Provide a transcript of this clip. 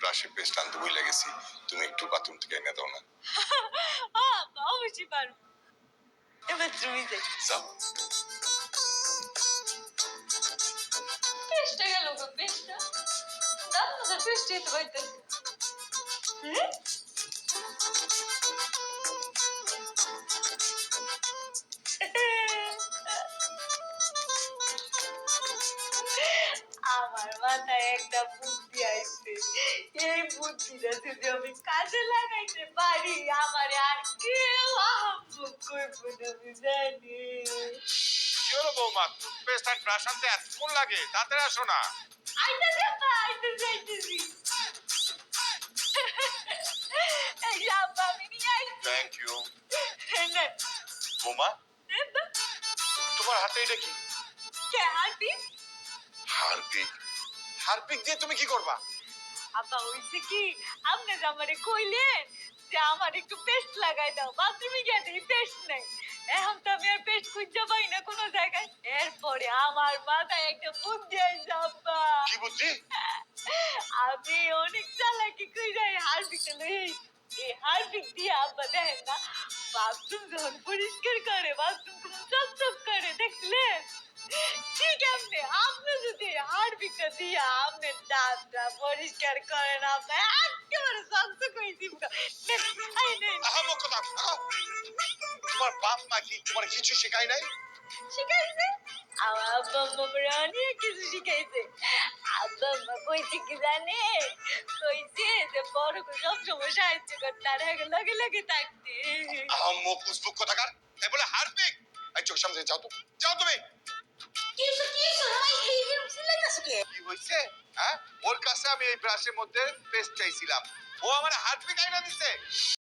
ব্রাশে paste আনতে ভুলে গেছি। তুমি একটু বাথরুম থেকে এনে দাও না। অবশ্যই পারব। এবার তুমি যাও। পেস্টটা গেল গো পেস্টটা। দাম না পেস্ট দিতে পারতেছি হুম? আমার মাথায় একটা এই বুদ্ধিটা যদি আমি কাজে লাগাইতে পারি আমার আর কেউ আহম্মক করব না আমি জানি। কি হলো বৌমা? টুথপেস্ট আর ব্রাশ আনতে এতক্ষণ লাগে? তাড়াতাড়ি আসো না। আইতে যাবা আইতে যাইতেছি। এই আব্বা আমি নিয়ে আইছি। থ্যাংক ইউ বৌমা? তোমার হাতে এটা কি? কে হাঁটি হারপিক। হারপিক দিয়ে তুমি কি করবা? আব্বা হইছে কি আপনি যে আমারে কইলেন যে আমার একটু পেস্ট লাগাই দাও বাথরুমে গিয়ে দেখি পেস্ট নেই। এখন তো আমি আর পেস্ট খুঁজতে পাই না কোনো জায়গায়। এরপরে আমার মাথায় একটা বুদ্ধি আইছে আব্বা। কি বুদ্ধি? আমি অনেক চালাকি কইরা এই হারপিকটা লই। এই হারপিক দিয়ে আব্বা দেখেন না বাথরুম যখন পরিষ্কার করে বাথরুম চকচক করে দেখলেন? ঠিক আপনি আপনি যদি হারপিকটা দিয়ে আপনি দাঁতটা পরিষ্কার করেন আপনি। একেবারে চকচক হয়ে দিব। তোমার বাপ মা কি তোমার কিছু শেখায় নাই? শিখাইছে। আমার আব্বা আম্মা অনেক কিছু শিখাইছে। আব্বা আম্মা কইছে কি জানে? কইছে যে বড় করে সবসময় সাহায্য করতে আর আগে লগে লগে থাকতে। আহাম্মক উসবুক কথাকার? তাই বলে হারপিক এই চোখ সামনে যাও তো। যাও তুমি। কিছু কিছু ভাই হয়েছে হ্যাঁ? ওর কাছে আমি এই ব্রাশের মধ্যে পেস্ট চাইছিলাম। ও আমার হারপিক না দিছে।